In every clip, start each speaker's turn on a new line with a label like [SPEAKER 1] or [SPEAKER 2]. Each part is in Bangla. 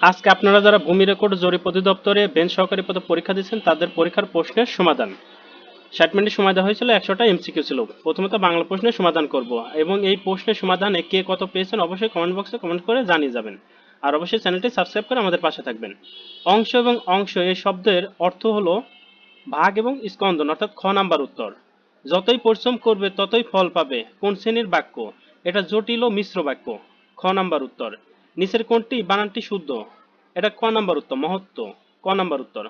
[SPEAKER 1] আজকে আপনারা যারা ভূমি রেকর্ড জরিপ অধিদপ্তরে বেঞ্চ সহকারী পদে পরীক্ষা দিচ্ছেন তাদের পরীক্ষার প্রশ্নের সমাধান। ষাট মিনিট সময় দেওয়া হয়েছিল, একশোটা এমসিকিউ ছিল। প্রথমত বাংলা প্রশ্নের সমাধান করব। এবং এই প্রশ্নের সমাধানে কে কত পেয়েছেন, অবশ্যই কমেন্ট বক্সে কমেন্ট করে জানিয়ে যাবেন। আর অবশ্যই চ্যানেলটি সাবস্ক্রাইব করে আমাদের পাশে থাকবেন। অংশ এবং অংশ, এই শব্দের অর্থ হলো ভাগ এবং স্কন্দন অর্থাৎ খ নাম্বার উত্তর। যতই পরিশ্রম করবে, ততই ফল পাবে। কোন শ্রেণির বাক্য? এটা জটিল ও মিশ্র বাক্য। খ নাম্বার উত্তর। নিচের কোনটি বানানটি শুদ্ধ। এটা ক নাম্বার উত্তর, মহত্ব। ক নাম্বার উত্তর।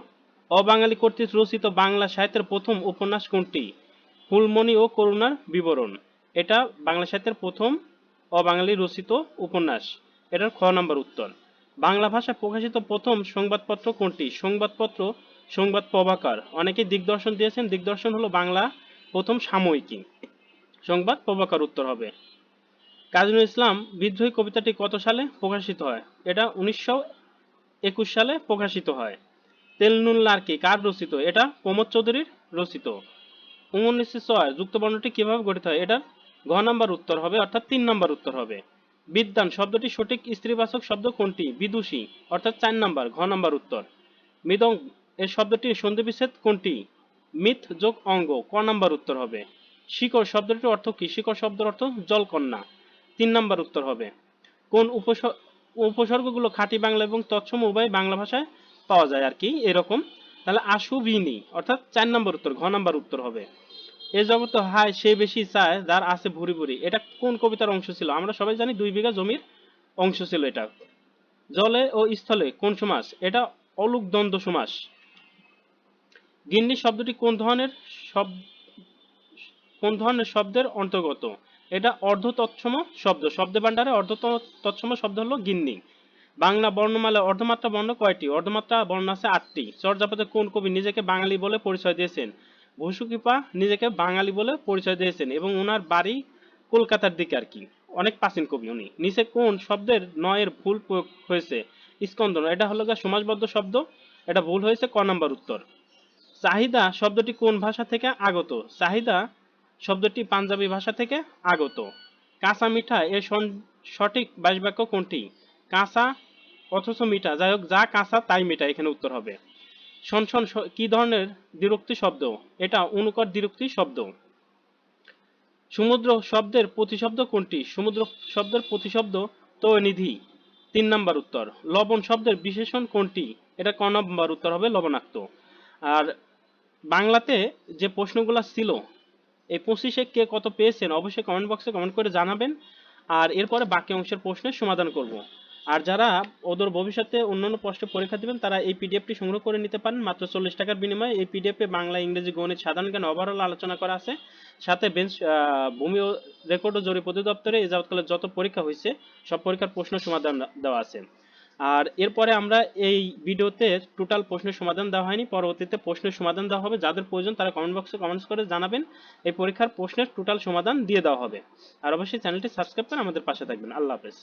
[SPEAKER 1] অবাঙালি কর্তৃক রচিত বাংলা সাহিত্যের প্রথম উপন্যাস কোনটি? ফুলমণি ও করুণার বিবরণ। এটা বাংলা সাহিত্যের প্রথম অবাঙালি রচিত উপন্যাস। এটার খ নাম্বার উত্তর। বাংলা ভাষায় প্রকাশিত প্রথম সংবাদপত্র কোনটি? সংবাদপত্র, সংবাদ প্রভাকার। অনেকে দিগদর্শন দিয়েছেন। দিগদর্শন হলো বাংলা প্রথম সাময়িকী। সংবাদ প্রভাকার উত্তর হবে। কাজী ইসলাম বিদ্রোহী কবিতাটি কত সালে প্রকাশিত হয়? এটা উনিশশো একুশ সালে প্রকাশিত হয়। তেলনুন লার্কি, কার রচিত? এটা প্রমোদ চৌধুরীর রচিত। উনিশশো ছয়, যুক্তবর্ণটি কীভাবে গঠিত হয়? এটার ঘ নাম্বার উত্তর হবে, অর্থাৎ তিন নাম্বার উত্তর হবে। বিদ্যান শব্দটি সঠিক স্ত্রীবাচক শব্দ কোনটি? বিদুষী, অর্থাৎ চার নাম্বার, ঘ নাম্বার উত্তর। মৃদং, এর শব্দটির সন্ধি বিচ্ছেদ কোনটি? মিথ যোগ অঙ্গ, ক নাম্বার উত্তর হবে। শিকড়, শব্দটির অর্থ কি? শিকড় শব্দের অর্থ জলকন্যা। তিন নাম্বার উত্তর হবে। কোন উপস- উপসর্গগুলো খাঁটি বাংলা এবং তৎসম উভয় বাংলা ভাষায় পাওয়া যায় আর কি? এরকম। তাহলে আশুবিনী অর্থাৎ চার নাম্বার উত্তর, ঘ নাম্বার উত্তর হবে। এ জগৎ হায় সে বেশি চায় যার আছে ভুরি ভুরি। এটা কোন কবিতার অংশ ছিল? আমরা সবাই জানি দুই বিঘা জমির অংশ ছিল এটা। জলে ও স্থলে কোন সমাস? এটা অলুক দ্বন্দ্ব সমাস। গিন্নি শব্দটি কোন ধরনের শব্দ কোন ধরনের শব্দের অন্তর্গত? এটা অর্ধ তৎসম শব্দ। শব্দ ভাণ্ডারে অর্ধ তৎসম শব্দ হলো গিন্নি। বাংলা বর্ণমালা অর্ধমাত্রা বর্ণ কয়টি? অর্ধমাত্রা বর্ণ আছে আটটি। চর্যাপদে কোন কবি নিজেকে বাঙালি বলে পরিচয় দিয়েছেন? ভূসুকিপা নিজেকে বাঙালি বলে পরিচয় দিয়েছেন এবং ওনার বাড়ি কলকাতার দিকে আর কি। অনেক প্রাচীন কবি উনি। নিচে কোন শব্দের নয়ের ভুল প্রয়োগ হয়েছে? স্কন্দন। এটা হলো গিয়ে সমাজবদ্ধ শব্দ। এটা ভুল হয়েছে ক নাম্বার উত্তর। চাহিদা শব্দটি কোন ভাষা থেকে আগত? চাহিদা শব্দটি পাঞ্জাবি ভাষা থেকে আগত। কাঁচা মিঠা এর সঠিক বাক্য কোনটি? কাঁচা অথচ মিঠা। যাই হোক, যা কাঁচা তাই মিঠা, এখানে উত্তর হবে। শনশন শ- কি ধরনের দ্বিরুক্তি শব্দ? এটা অনুকর দ্বিরুক্তি শব্দ। সমুদ্র শব্দের প্রতিশব্দ কোনটি? সমুদ্র শব্দের প্রতিশব্দ তো নিধি তিন নাম্বার উত্তর। লবণ শব্দের বিশেষণ কোনটি? এটা ক নম্বর উত্তর হবে লবণাক্ত। আর বাংলাতে যে প্রশ্নগুলো ছিল এই পঁচিশে কে কত পেয়েছেন অবশ্যই কমেন্ট বক্সে কমেন্ট করে জানাবেন। আর এরপরে বাকি অংশের প্রশ্নের সমাধান করব। আর যারা ওদের ভবিষ্যতে অন্যান্য প্রশ্নে পরীক্ষা দিবেন, তারা এই পিডিএফটি সংগ্রহ করে নিতে পারেন। মাত্র চল্লিশ টাকার বিনিময়ে এই পিডিএফে বাংলা, ইংরেজি, গণিত, সাধারণ জ্ঞান ওভারঅল আলোচনা করা আছে। সাথে বেঞ্চ ভূমি রেকর্ড ও জরিপ অধিদপ্তরে এই যাবৎকালে যত পরীক্ষা হয়েছে, সব পরীক্ষার প্রশ্ন সমাধান দেওয়া আছে। আর এরপরে আমরা এই ভিডিওতে টোটাল প্রশ্নের সমাধান দেওয়া হয়নি, পরবর্তীতে প্রশ্নের সমাধান দেওয়া হবে, যাদের প্রয়োজন তারা কমেন্ট বক্সে কমেন্টস করে জানাবেন, এই পরীক্ষার প্রশ্নের টোটাল সমাধান দিয়ে দেওয়া হবে। আর অবশ্যই চ্যানেলটি সাবস্ক্রাইব করে আমাদের পাশে থাকবেন। আল্লাহ হাফেজ।